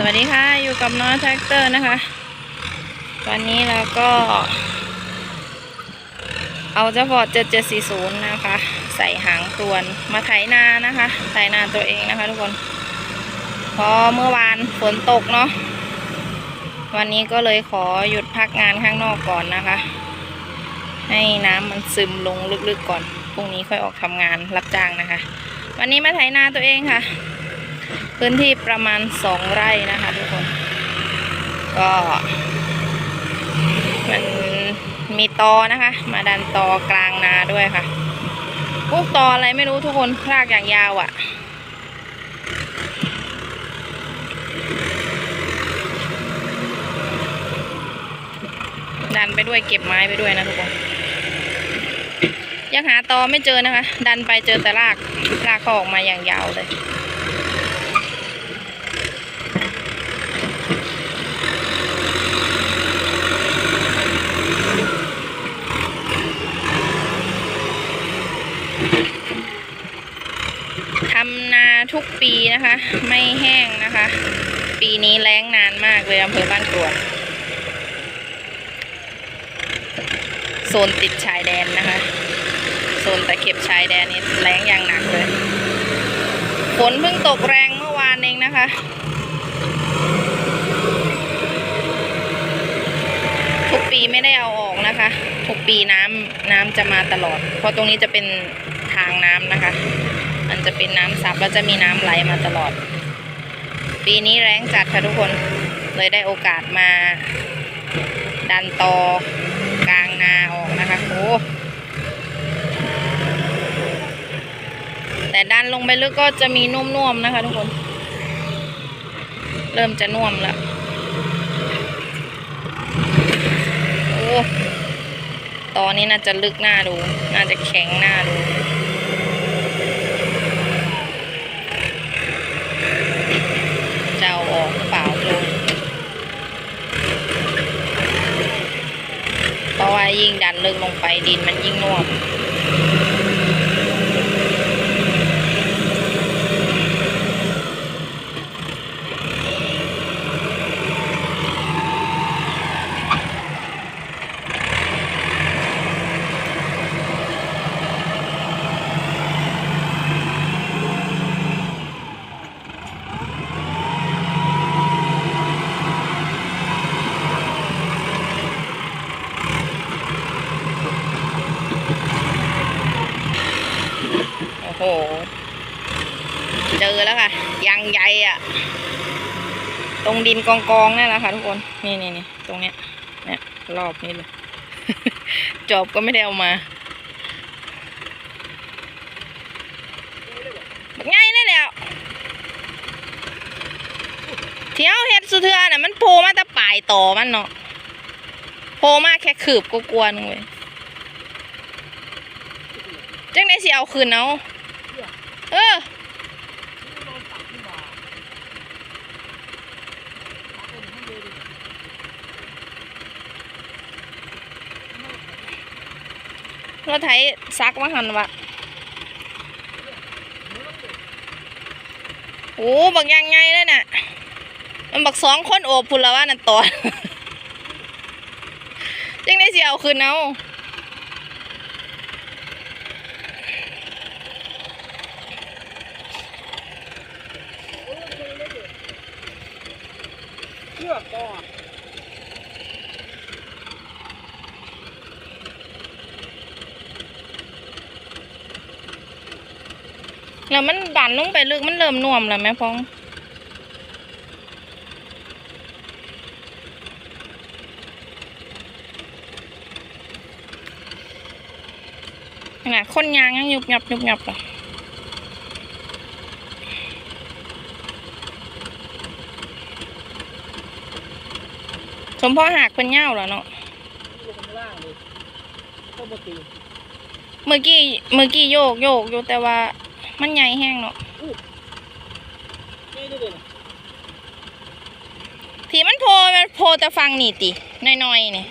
สวัสดีค่ะ อยู่กับน้องแท็กเตอร์นะคะวันนี้เราก็ เอาเจ้าฟอร์ด7740 นะคะ ใส่หางตวนมาไถนานะคะไถนาตัวเองนะคะทุกคนเพราะเมื่อวานฝนตกเนาะวันนี้ก็เลยขอหยุดพักงานข้างนอกก่อนนะคะ ให้น้ำมันซึมลงลึกๆก่อนพรุ่งนี้ค่อยออกทำงานรับจ้างนะคะ วันนี้มาไถนาตัวเองค่ะ พื้นที่ประมาณสองไร่นะคะทุกคน ก็มันมีตอนะคะ มาดันตอกลางนาด้วยค่ะ พวกตออะไรไม่รู้ทุกคนรากอย่างยาวอะ่ะ ดันไปด้วยเก็บไม้ไปด้วยนะทุกคน ยังหาตอไม่เจอนะคะ ดันไปเจอแต่ราก รากเขาออกมาอย่างยาวเลย ทำนาทุก ปีนะคะ ไม่แห้งนะคะ ปีนี้แล้งนานมากเลยอำเภอบ้านกรวดโซนติดชายแดนนะคะ โซนตะเข็บชายแดนนี่แล้งอย่างหนักเลย ฝนเพิ่งตกแรงเมื่อวานเองนะคะ ทุกปีไม่ได้เอาออกนะคะ ทุกปีน้ำน้ำจะมาตลอด เพราะตรงนี้จะเป็นทางน้ำนะคะ จะเป็นน้ำซับแล้วจะมีน้ำไหลมาตลอด ปีนี้แรงจัดค่ะทุกคนเลยได้โอกาสมา ดันตอกลางนาออกนะคะโอ้แต่ดันลงไปลึกก็จะมีนุ่มๆนะคะทุกคน เริ่มจะน่วมแล้วโอ้ตอนนี้น่าจะลึกหน้าดู น่าจะแข็งหน้าดู จะเอาออกหรือเปล่าไม่รู้เพราะว่า ยิ่งดันลึกลงไปดินมันยิ่งน่วม อแล้วค่ะยางใหญ่อะตรงดินกองกองนั่นแหละค่ะทุกคนนี่นี่นี่ตรงเนี้ยเนี่ยรอบนี้เลยจอบก็ไม่ได้เอามาง่ายนั่นแหละเที่ยวเฮ็ดสุเทือน่ะมันโผล่มาแต่ปลายต่อมันเนาะโผล่มาแค่ขืบก็กลัวนึงเว้ยจังได้สิเอาคืนเอาเออ รถไถซักมาหันวะโอ้บักยังไงเลยน่ะ มันบักสองคนโอบพุ่นละว่านั่นตัวยังได้สิเอาคืนเอา เชือกก็ แล้วมันดันลงไปลึกมันเริ่มน่วมแล้วแม่พองขนาดคนยางยังยุบยับยุบยับอะสมพ่อหักเป็นเง่าแล้วเนาะลงข้างล่างเลยก็ปกติเมื่อกี้เมื่อกี้โยกโยกอยู่แต่ว่า มันใหญ่แห้งเนาะทีมันโพมันโพแต่ฟังนี่ติน้อยๆนี่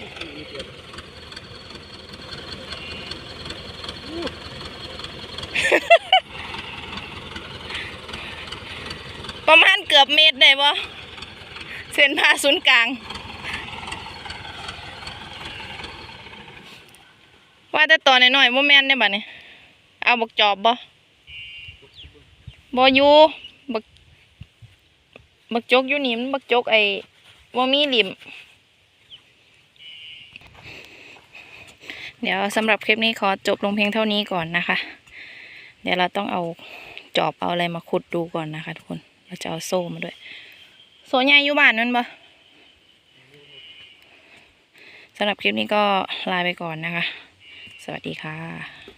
ประมาณเกือบเมตรได้ปะเส้นผ่าศูนย์กลาง ว่าแต่ตอนน้อยๆบ่แม่นได้บัดนี้เอาบกจอบบ่ บอยู่บักบักจกอยู่นี่มันบักจกไอ้บ่มีหลิมเดี๋ยวสำหรับคลิปนี้ขอจบลงเพียงเท่านี้ก่อนนะคะ เดี๋ยวเราต้องเอาจอบเอาอะไรมาขุดดูก่อนนะคะทุกคน เราจะเอาโซ่มาด้วย โซ่ใหญ่อยู่บ้านนั่นปะสำหรับคลิปนี้ก็ลาไปก่อนนะคะ สวัสดีค่ะ